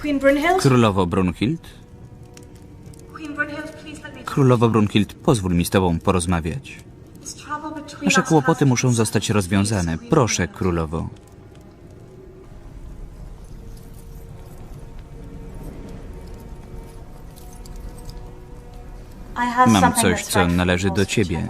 Queen Brunhild? Królowo Brunhild? Queen Brunhild, please let me Królowo Brunhild, pozwól mi z tobą porozmawiać. Nasze kłopoty muszą zostać rozwiązane. Proszę, królowo. Mam coś, co należy do ciebie.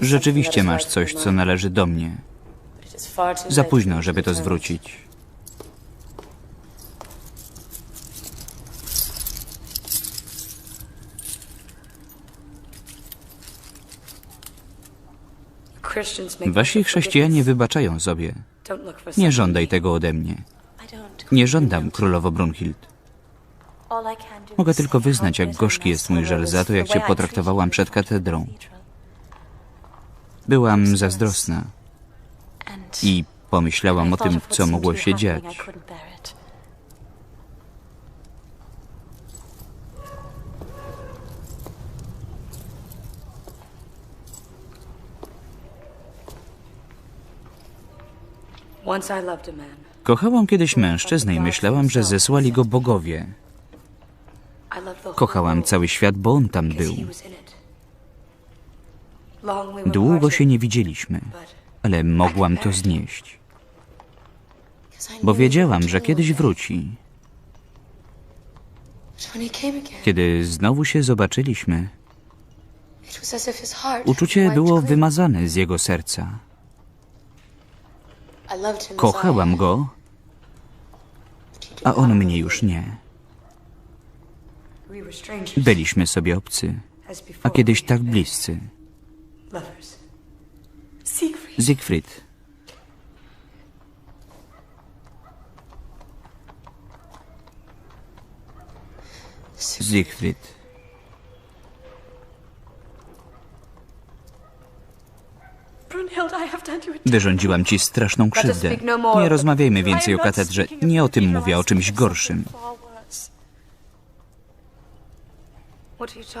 Rzeczywiście masz coś, co należy do mnie. Za późno, żeby to zwrócić. Wasi chrześcijanie wybaczają sobie. Nie żądaj tego ode mnie. Nie żądam, królowo Brunhild. Mogę tylko wyznać, jak gorzki jest mój żal za to, jak cię potraktowałam przed katedrą. Byłam zazdrosna i pomyślałam o tym, co mogło się dziać. Kochałam kiedyś mężczyznę i myślałam, że zesłali go bogowie. Kochałam cały świat, bo on tam był. Długo się nie widzieliśmy, ale mogłam to znieść, bo wiedziałam, że kiedyś wróci. Kiedy znowu się zobaczyliśmy, uczucie było wymazane z jego serca. Kochałam go, a on mnie już nie. Byliśmy sobie obcy, a kiedyś tak bliscy. Siegfried. Siegfried. Brunhild, I have done you a Wyrządziłam ci straszną krzywdę. Nie rozmawiajmy więcej o katedrze. Nie o tym mówię, o czymś gorszym.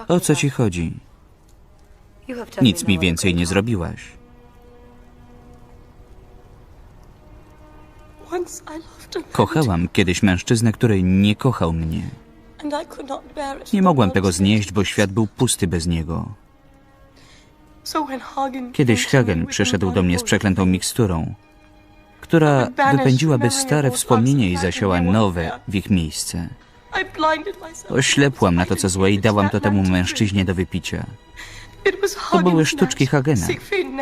O co ci chodzi? Nic mi więcej nie zrobiłaś. Kochałam kiedyś mężczyznę, który nie kochał mnie. Nie mogłam tego znieść, bo świat był pusty bez niego. Kiedyś Hagen przyszedł do mnie z przeklętą miksturą, która wypędziłaby stare wspomnienia i zasiała nowe w ich miejsce. Oślepłam na to, co złe i dałam to temu mężczyźnie do wypicia. To były sztuczki Hagena.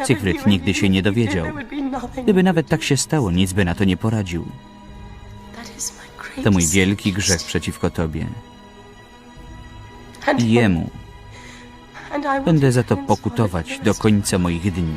Siegfried nigdy się nie dowiedział. Gdyby nawet tak się stało, nic by na to nie poradził. To mój wielki grzech przeciwko tobie. I jemu. Będę za to pokutować do końca moich dni.